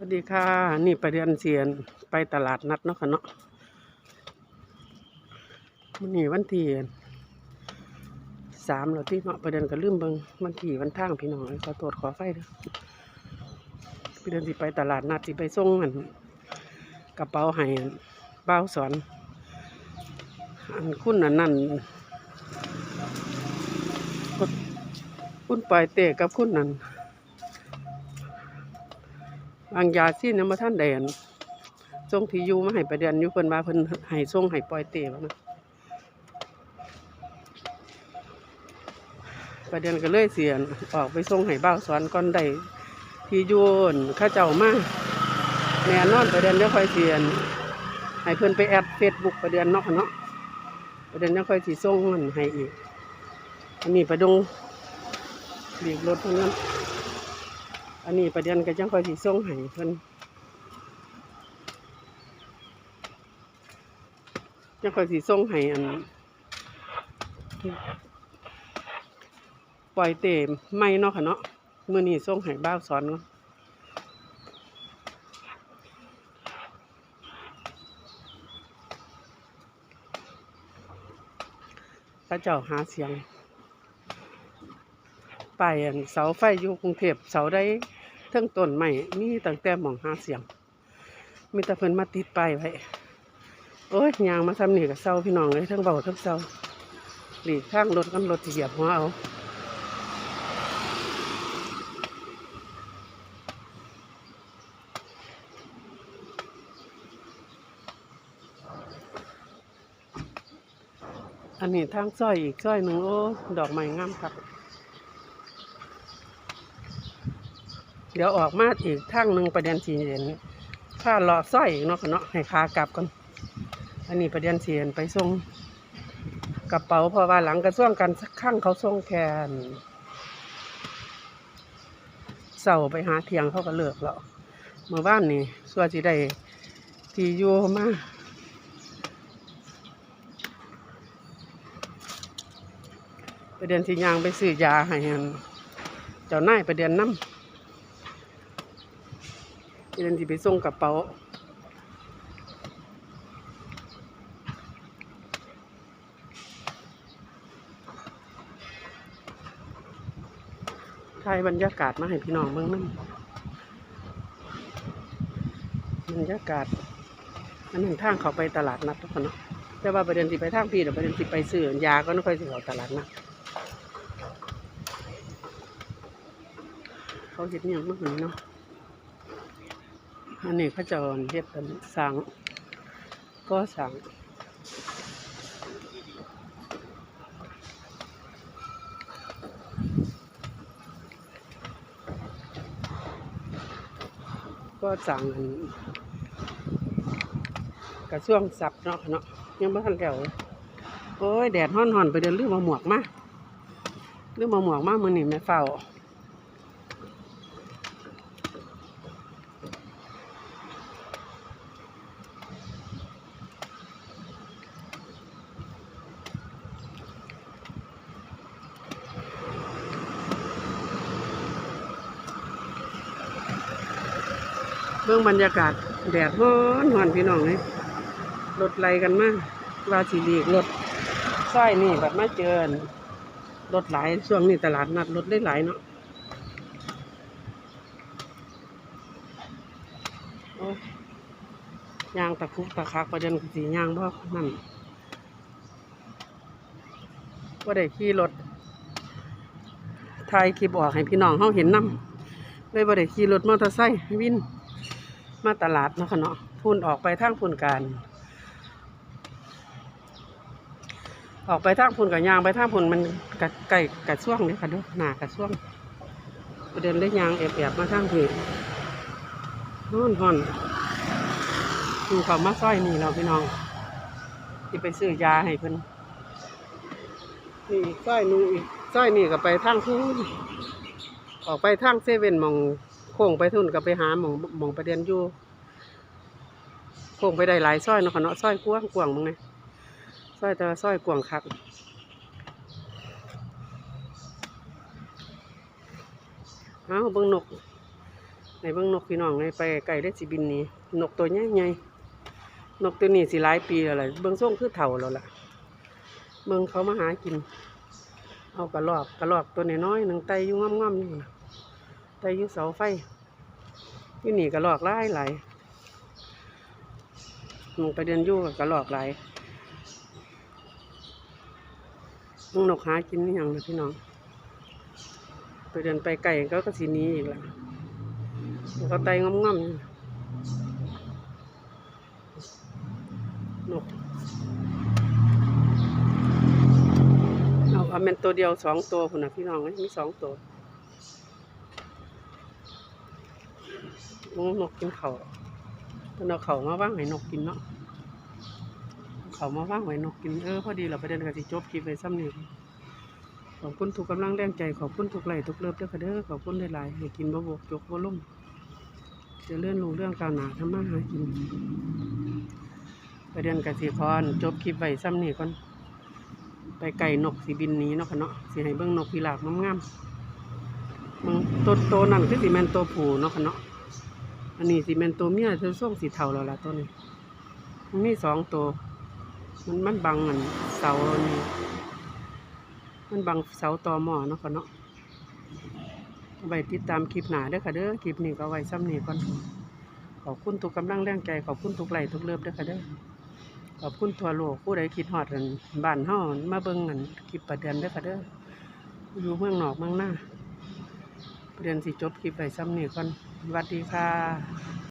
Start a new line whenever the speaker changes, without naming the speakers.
สวัสดีค่ะ นี่ไปเรียนเสียนไปตลาดนัดเนาะค่ะเนาะวันนี้วันที่สามแล้วที่เนาะไปเรียนก็ลืมเบิงวันที่วันทางพี่น้องขอตรวจขอไฟด้อไปเรียนสิไปตลาดนัดสิไปส่งอันกระเป๋าให้บ้าสอน อันคุณอันนั่นคุณปล่อยเตะกับคุณนั่น บางยาซี่นำมาท่านแดนส่งที่อยู่มาให้ประเด็นอยู่เพิ่นว่าเพิ่นให้ส่งให้ปล่อยเตะนะประเด็นก็เลยเสียนออกไปส่งให้บ้าสอนก่อนได้ที่ยูนข้าเจ้ามาแน่นอนประเด็นยังค่อยเสียนให้เพิ่นไปแอดเฟซบุ๊กประเด็นเนาะเนาะประเด็นยังค่อยสิส่งมันให้อีกอันนี้ประดงหลีกรถเท่านั้น อันนี้ประเด็นก็จังค่อยสิส่งให้เพิ่นจังค่อยสิส่งให้อันปล่อยเตมไม่เนาะค่ะเนาะมื้อนี้ส่งให้บ้าวสอนเนาะพระเจ้าหาเสียงไปอันเสาไฟอยู่กรุงเทพเสาได้ เทั้งต้นใหม่มีตั้งแต่หมองหาเสียง มีแต่เพิ่นมาติดป้ายไว้โอ้ยยางมาทำนี่กับเสาพี่น้องเลยทั้งเบาทั้งเสาหลีกข้างรถกันรถเหยียบหัวเอาอันนี้ทางซอยอีกซอยหนึ่งโอ้ดอกไม้งามครับ เดี๋ยวออกมาอีกทางหนึ่งประเด็นสีเห็นถ้าเลาะสร้อยเนาะเนาะให้ขากลับกันอันนี้ประเด็นสีเห็นไปส่งกระเป๋าเพราะว่าหลังกระส่วงกันสักข้างเขาส่งแค่นเสาไปหาเทียงเขาก็เลิกแล้วเมื่อวานนี่ส่วนสิได้ที่อยู่มาประเด็นสียางไปซื้อยาให้เจ้าหนายประเด็นน้ำ เดินที่ไปส่งกระเป๋าถ่ายบรรยากาศมาให้พี่น้องเมืองนั่นบรรยากาศอันหนึ่งทางเขาไปตลาดนัดทุกคนเนาะแต่ว่าประเด็นที่ไปทางพี่เดี๋ยวประเด็นที่ไปซื้อยาก็ไม่ค่อยสิเขาตลาดนัดเขาเห็นอย่างเมื่อกี้เนาะ อันนี้เขจะเฮ็ดเป็นสังก็สังก็สั่งอันกระช่วงสับเนาะเนาะยังไม่ทันแล้วโอ้ยแดดฮ้อนๆไปเดินลืมมาหมวกมาลืมมาหมวกมามือนี่แม่เฝ้า เบื้องบรรยากาศแดดร้อนหอนพี่น้องเลยรถไล่กันมากว่าสีดีกรถสร้อยนี่แบบไม่เจอรถหลายช่วงนี้ตลาดนัดรถได้หลายเนาะอยางตะคุกตะคักประเด็นคือสียางเพราะนั่นว่าได้ขี่รถถ่ายคลิปออกให้พี่น้องเขาเห็นน้ำเลยว่าได้ขี่รถมอเตอร์ไซค์วิน มาตลาดเนาะค่ะเนาะพุ่นออกไปทางพุ่นการออกไปทางพุ่นกับยางไปทางพุ่นมันกะไก่กะช่วงเนี่ยค่ะด้อหนากะช่วงประเด็นเลยยางแอบๆมาทางพี่ฮ้อนฮ้อนดูเขามาซ้อยนี่เราพี่น้องที่ไปซื้อยาให้เพิ่นนี่ซ้อยนี่อีกซ้อยนี่ก็ไปทางพุ่นออกไปทางเซเว่นมอง ค้งไปทุนก็ไปหาหมองหมองประเด็นอยู่โค้งไปได้หลายซอยเนาะค่ะเนาะซอยกว้างกว้างมึงไงซอยแต่ว่าซอยกว้างคักเอาเบิ่งนกในเบิ่งนกพี่น้องในไปไก่ได้สิบินนี้นกตัวใหญ่ๆนกตัวนี้สิหลายปีแล้วล่ะเบิ่งส่งคือเฒ่าแล้วล่ะเบิ่งเขามาหากิน เอากระรอกกระรอกตัวน้อยๆหนึงไตยู่ง่อมๆอยู่นะ ไตอยู่เสาไฟอยู่นี่กระรอกหลายหลายนกไปเดินยู่กับกระรอกหลายนกหากินนี่ยังนะพี่น้อง ไปเดินไปไก่ก็ก็สีนี้อีกแล้วก็ไตงอมๆนกเอาเอาเป็นตัวเดียวสองตัวคุณนะพี่น้องมีสองตัวโอ้ นกกินเขาเนอาเขามาว่างให้นกกินเนาะเขามาว่างไว้นกกินเออพอดีเราไปเดินกับสิจบคลิปไปซ้ำนี่ขอบคุณทุกกำลังแรงใจขอบคุณทุกไหลทุกเลิฟด้วยค่ะเด้อขอบคุณหลายๆให้กินบะบกจกบะลุ่มจะเลื่อนลงเรื่องกาวหนาทำมาหากินประเด็นกสิพรจบคลิปไว้ซ้ำนี่ก่อนไปไก่นกสีบินหนี้เนาะค่ะเนาะสีให้เบิ้งนกพิราบงามๆมึงตัวโตนั่นคือสีแมนตัวผูเนาะค่ะเนาะ อันนี้สีแมนตัวเมียคือส้มสีเทาแล้วล่ะตัวนี้ มันมีสองตัว มันมันบังอันเสาอันนี้มันบังเสาตอหมอเนาะค่ะเนาะไว้ติดตามคลิปหนาเด้อค่ะเด้อ คลิปนี้ก็เอาไว้ซ้ำนี้ก่อน ขอบคุณทุกกำลังแรงใจ ขอบคุณทุกไหลทุกเลิฟเด้อค่ะเด้อ ขอบคุณทั่วโลกผู้ใดคิดฮอดกันบ้านเฮามาเบิ่งกันคลิปประเดือนเด้อค่ะเด้อ อยู่เมืองนอกเมืองหน้าประเดือนสิจบคลิปไว้ซ้ำนี้ก่อน สวัสดีค่ะ